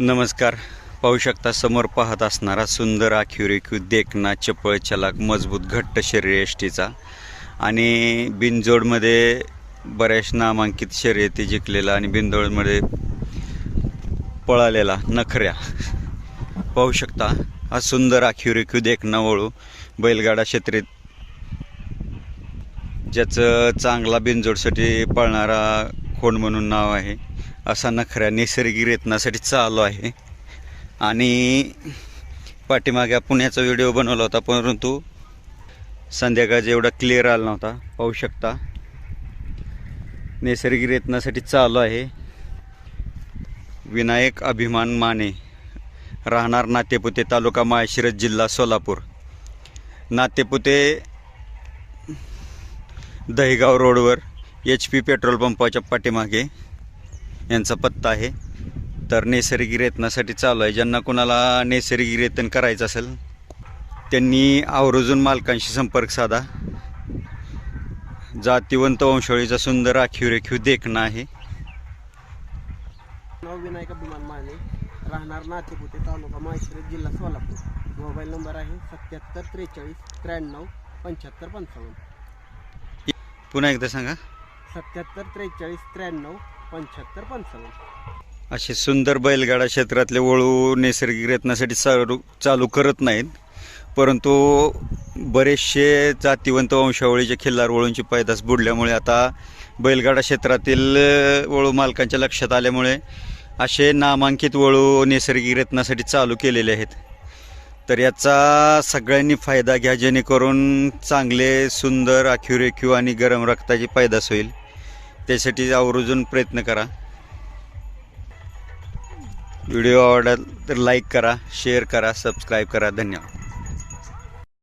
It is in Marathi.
नमस्कार. पाहू शकता समोर पाहत असणारा सुंदर आखीव रेखीव देखना चपळ चलाक मजबूत घट्ट शरीर एष्टीचा आणि बिनजोडमध्ये बऱ्याच नामांकित शर्यती जिंकलेला आणि बिनजोडमध्ये पळालेला नखऱ्या. पाहू शकता हा सुंदर आखीव रेखीव देखना वळू बैलगाडा क्षेत्रीत ज्याचं चांगला बिनजोडसाठी पळणारा खोंड म्हणून नाव आहे? असा नखऱ्या नैसर्गिक रेतनासाठी चालू आहे. आणि पाठीमागे पुण्याचा व्हिडिओ बनवला होता परंतु संध्याकाळचा एवढा क्लिअर आला नव्हता. पाहू शकता. नैसर्गिक रेतनासाठी चालू आहे. विनायक अभिमान माने. राहणार नातेपुते तालुका माळशिरस जिल्हा सोलापूर. नातेपुते दहीगाव रोडवर एच पी पेट्रोल पंपाच्या पाठीमागे यांचा पत्ता आहे. तर नैसर्गिक रेतनासाठी चालू आहे. ज्यांना कोणाला नैसर्गिक रेतन करायचं असेल त्यांनी आवर्जून मालकांशी संपर्क साधा. जातीवंत वंशावळीचा सुंदर आखीव रेखीव देखणं आहे. नाव विनायक अभिमान माने. राहणार नातेपुते तालुका माळशिरस जिल्हा सोलापूर. मोबाईल नंबर आहे सत्याहत्तर त्रेचाळीस त्र्याण्णव पंच्याहत्तर पंचावन्न. पुन्हा एकदा सांगा. सत्याहत्तर त्रेचाळीस त्र्याण्णव पंच्याहत्तर पंचावन्न. असे सुंदर बैलगाडा क्षेत्रातले वळू नैसर्गिक रत्नासाठी चालू चालू करत नाहीत. परंतु बरेचसे जातीवंत वंशावळीचे खिल्लार वळूंची पैदास बुडल्यामुळे आता बैलगाडा क्षेत्रातील वळू मालकांच्या लक्षात आल्यामुळे असे नामांकित वळू नैसर्गिक रत्नासाठी चालू केलेले आहेत. तर याचा सगळ्यांनी फायदा घ्या जेणेकरून चांगले सुंदर आखीव रेखीव आणि गरम रक्ताची पैदास होईल. त्यासाठी आवर्जून प्रयत्न करा. व्हिडिओ आवडला तर लाईक करा शेअर करा सबस्क्राईब करा. धन्यवाद.